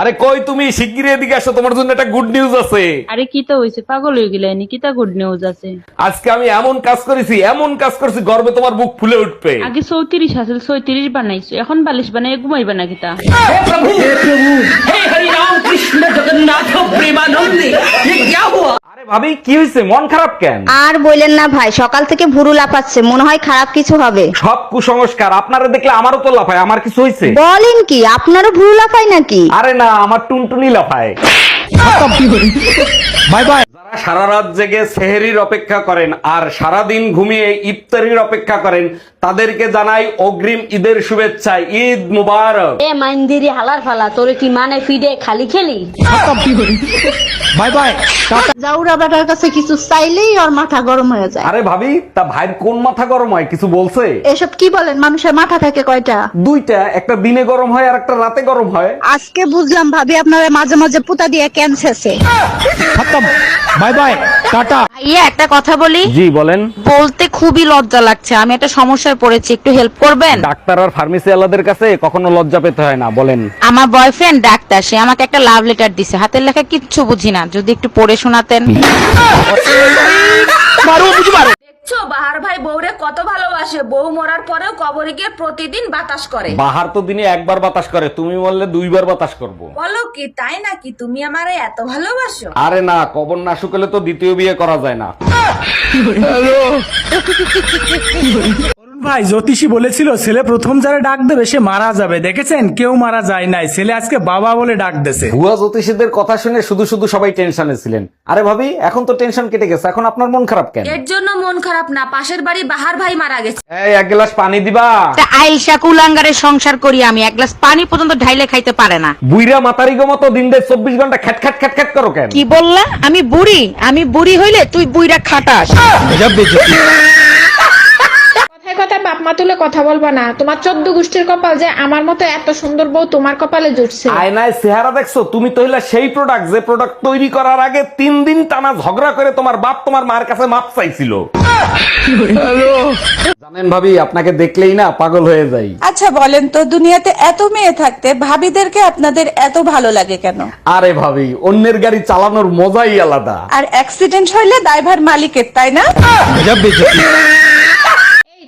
আরে কই তুমি? শিগগিরই এদিকে আসো তোমার জন্য একটা গুড নিউজ আছে। আরে কি তো হইছে? পাগল হয়ে গেলে কি তা গুড নিউজ আছে? আজকে আমি এমন কাজ করেছি এমন কাজ করেছি গর্বে তোমার বুক ফুলে উঠবে। আগে চৌত্রিশ আসল চৌত্রিশ বানাইছো এখন বালিশ বানাই ঘুমাইবা নাকি তা? আরে ভাবি কি হয়েছে মন খারাপ কেন? আর বললেন না ভাই সকাল থেকে ভুরু লাফাচ্ছে মনে হয় খারাপ কিছু হবে। সব কুসংস্কার আপনারা দেখলে আমারও তো লাফায় আমার কিছু হয়েছে বলেন কি আপনারও ভুরু লাফায় নাকি? আরে না আমার টুনটুনি লাফায়। Bye bye. সারা রাত জেগে সেহেরির অপেক্ষা করেন আর সারা দিন ঘুমিয়ে ইফতারির অপেক্ষা করেন। তাদেরকে জানাই অগ্রিম ঈদের শুভেচ্ছা ঈদ মুবারক। এ মাইন্দিরি হালার ফালা তোর কি মানে ফিডে খালি খেলি? বাই বাই জাউরা বেটার কাছে কিছু চাইলেই ওর মাথা গরম হয়ে যায়। আরে ভাবি তা ভাইয়ের কোন মাথা গরম হয় কিছু বলছে? এসব কি বলেন মানুষের মাথা থাকে কয়টা? দুইটা একটা দিনে গরম হয় আর একটা রাতে গরম হয়। আজকে বুঝলাম ভাবি আপনারা মাঝে মাঝে পুতা দিয়ে ক্যান্সেছে বাই বাই টাটা ভাইয়া একটা কথা বলি? জি বলেন। বলতে খুবই লজ্জা লাগছে। আমি একটা সমস্যায় পড়েছি একটু হেল্প করবেন? ডাক্তার আর ফার্মেসি আলাদের কাছে কখনো লজ্জা পেতে হয় না বলেন। আমার বয়ফ্রেন্ড ডাক্তার সে আমাকে একটা লাভ লেটার দিছে। হাতের লেখা কিচ্ছু বুঝি না। যদি একটু পড়ে শোনাতেন। দেখছ বাহার ভাই বউরে কত ভালোবাসে। বউ মরার পরেও কবরে গিয়ে প্রতিদিন বাতাস করে। বাহার তো দিনে একবার বাতাস করে তুমি বললে দুইবার বাতাস করব। বলো কি তাই নাকি? তুমি আমারে এত ভালোবাসো? আরে না কবর না শুকলে তো দ্বিতীয় বিয়ে করা যায় না। ভাই জ্যোতিষী বলেছিল ছেলে প্রথম যারা ডাক দেবে সে মারা যাবে। দেখেছেন? কেউ মারা যায় নাই। ছেলে আজকে বাবা বলে ডাক দেছে। ভুয়া জ্যোতিষীদের কথা শুনে শুধু শুধু সবাই টেনশনে ছিলেন। আরে ভাবি এখন তো টেনশন কেটে গেছে। এখন আপনার মন খারাপ কেন? এর জন্য মন খারাপ না। পাশের বাড়ি বাহার ভাই মারা গেছে। এই এক গ্লাস পানি দিবা। আইসা কুলাঙ্গারের সংসার করি আমি। এক গ্লাস পানি পর্যন্ত ঢাইলে খাইতে পারে না। বুইরা মাতারি গো মতো দিন দেড় চব্বিশ ঘণ্টা খ্যাট খ্যাট খ্যাট খ্যাট করো কেন? কি বললা? আমি বুড়ি। আমি বুড়ি হইলে তুই বুইরা খাটাস। বাপ মা তুলে কথা বলবা না। তোমার চোদ্দ গোষ্ঠীর কপাল যে আমার মতো এত সুন্দর বউ তোমার কপালে জুটছে। আয়নায় চেহারা দেখছ? তুমি তো হইলা সেই প্রোডাক্ট যে প্রোডাক্ট তৈরি করার আগে তিন দিন টানা ঝগড়া করে তোমার বাপ তোমার মার কাছে মাপ চাইছিল। জানেন ভাবি আপনাকে দেখলেই না পাগল হয়ে যাই। আচ্ছা বলেন তো দুনিয়াতে এত মেয়ে থাকতে ভাবিদেরকে আপনাদের এত ভালো লাগে কেন? আরে ভাবি অন্যের গাড়ি চালানোর মজাই আলাদা। আর অ্যাক্সিডেন্ট হইলে ড্রাইভার মালিকের তাই না?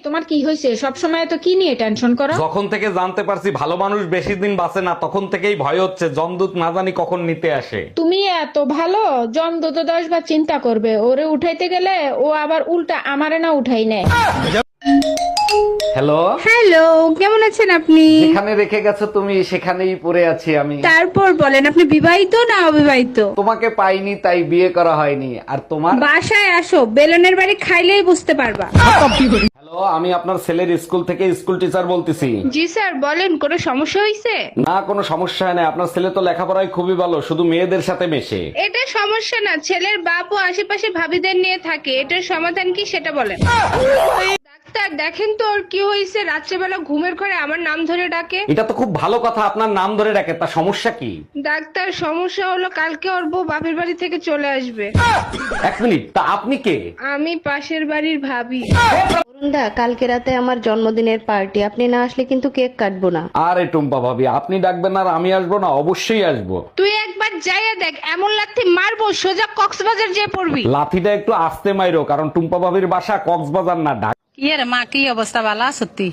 তোমার কি হয়েছে? সব সময় তো কি নিয়ে টেনশন করো? যখন থেকে জানতে পারছি ভালো মানুষ বেশি দিন বাঁচে না তখন থেকেই ভয় হচ্ছে জমদূত না জানি কখন নিতে আসে। তুমি এত ভালো? জম দুটো দশ বার চিন্তা করবে ওরে উঠাইতে গেলে ও আবার উল্টা আমারে না উঠাই নেয়। হ্যালো? হ্যালো কেমন আছেন আপনি? যেখানে রেখে গেছো তুমি সেখানেই পড়ে আছি আমি। তারপর বলেন আপনি বিবাহিত না অবিবাহিত? তোমাকে পাইনি তাই বিয়ে করা হয়নি। আর তোমার? বাসায় আসো বেলনের বাড়ি খাইলেই বুঝতে পারবা। হ্যালো আমি আপনার ছেলের স্কুল থেকে স্কুল টিচার বলতেছি। জি স্যার বলেন কোনো সমস্যা হয়েছে না কোনো সমস্যা হয় না আপনার ছেলে তো লেখাপড়ায় খুবই ভালো শুধু মেয়েদের সাথে মেশে। এটা সমস্যা না ছেলের বাপ ও আশেপাশে ভাবিদের নিয়ে থাকে এটার সমাধান কি সেটা বলেন। ডাক্তার দেখেন তো ওর কি হয়েছে। রাত্রেবেলা ঘুমের ঘরে আমার নাম ধরে ডাকে। এটা তো খুব ভালো কথা আপনার নাম ধরে ডাকে তা সমস্যা কি? ডাক্তার সমস্যা হলো কালকে ওর বউ বাপের বাড়ি থেকে চলে আসবে। এক মিনিট তা আপনি কে? আমি পাশের বাড়ির ভাবি। দা কালকে রাতে আমার জন্মদিনের পার্টি আপনি না আসলে কিন্তু কেক কাটবো না। আরে টুম্পা ভাবি আপনি ডাকবেন আর আমি আসব না অবশ্যই আসব। তুই একবার যাইয়া দেখ এমন লাথি মারবো সোজা কক্সবাজার যেয়ে পড়বি। লাঠিটা একটু আস্তে মাইরো কারণ টুম্পা ভাবির বাসা কক্সবাজার না ঢাকা। মা কি অবস্থা? বালা সত্যি?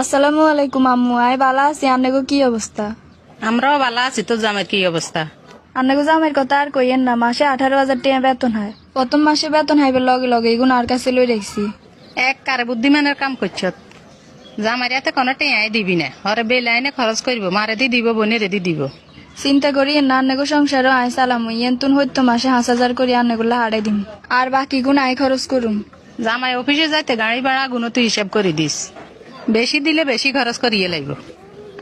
আসসালামু আলাইকুম আম্মু আই বালা আছি আপনাকে কি অবস্থা? আমরাও বালা আছি তো জামের কি অবস্থা? আপনাকে জামের কথা আর কইয়েন না মাসে আঠারো হাজার টাকা বেতন হয়। প্রথম মাসে বেতন লগে লগে এগুলো আর কাছে লই রাখছি এক কারে বুদ্ধিমানের কাম করছ? জামার এতে কোনো টেঁয়াই দিবি না। হরে বেলাইনে খরচ করব মারে দি দিব বোনের দি দিব। চিন্তা করি না আন্নাগো সংসারও আয় ইয়েন তুন হইতো মাসে হাঁস হাজার করি আন্নাগুলা হারাই দিম। আর বাকি গুণ আয় খরচ করুম। জামাই অফিসে যাইতে গাড়ি ভাড়া গুণ তুই হিসাব করে দিস। বেশি দিলে বেশি খরচ করিয়ে লাগব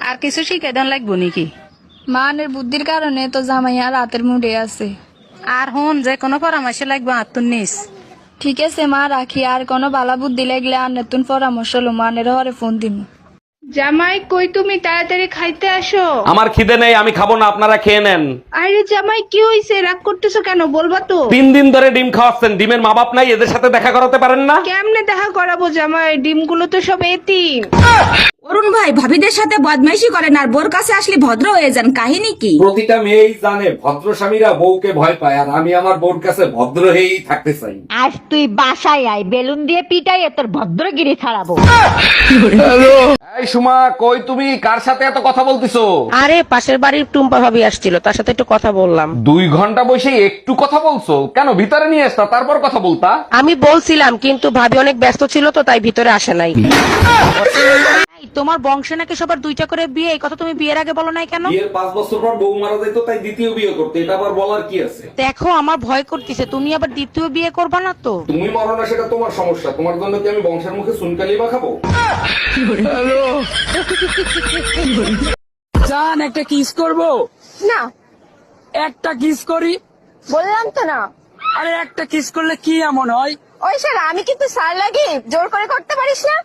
আর কিছু শিখে দেন লাগবো নাকি? মানের বুদ্ধির কারণে তো জামাই আর রাতের মুডে আছে। আর হন যে কোনো পরামর্শ লাগবে আত্মর নিস। ঠিক আছে মা রাখি। আর কোনো বালা বুদ্ধি লাগলে আর নতুন পরামর্শ লো মানের হরে ফোন দিম। জামাই কই তুমি? তাড়াতাড়ি খাইতে আসো। আমার খিদে নেই আমি খাব না আপনারা খেয়ে নেন। আরে জামাই কি হইছে? রাগ করতেছো কেন? বলবা তো। তিন দিন ধরে ডিম খাওয়াচ্ছেন ডিমের মা বাপ নাই এদের সাথে দেখা করাতে পারেন না? কেমনে দেখা করাবো জামাই? ডিমগুলো তো সব এতিম। অরুণ ভাই ভাবিদের সাথে বদমাইশি করেন আর বোর কাছে আসলে ভদ্র হয়ে যান কাহিনী কি? প্রতিটা মেয়েই জানে ভদ্র স্বামীরা বউকে ভয় পায় আর আমি আমার বউর কাছে ভদ্র হয়েই থাকতে চাই। আজ তুই বাসায় আয় বেলুন দিয়ে পিটাই তোর ভদ্রগিরি ছাড়াবো। এই সুমা কই তুমি? কার সাথে এত কথা বলতিছো? আরে পাশের বাড়ির টুম্পা ভাবি আসছিল তার সাথে একটু কথা বললাম। দুই ঘণ্টা বসে একটু কথা বলছো? কেন ভিতরে নিয়ে আসতা তারপর কথা বলতা? আমি বলছিলাম কিন্তু ভাবি অনেক ব্যস্ত ছিল তো তাই ভিতরে আসে নাই। তোমার বংশে নাকি সবার দুইটা করে বিয়ে? এই কথা তুমি বিয়ের আগে বলো নাই কেন? বিয়ের পাঁচ বছর পর বউ মারা যাইতো তাই দ্বিতীয় বিয়ে করতে। এটা আবার বলার কি আছে? দেখো আমার ভয় করতেছে। তুমি আবার দ্বিতীয় বিয়ে করবা না তো? তুমি মরো না সেটা তোমার সমস্যা। তোমার জন্য কি আমি বংশের মুখে সুনকালি বা খাব? জান একটা কিস করব? না। একটা কিস করি? বললাম তো না। আরে একটা কিস করলে কি এমন হয়? ওই স্যার আমি কিন্তু সার লাগি জোর করে করতে পারিস না।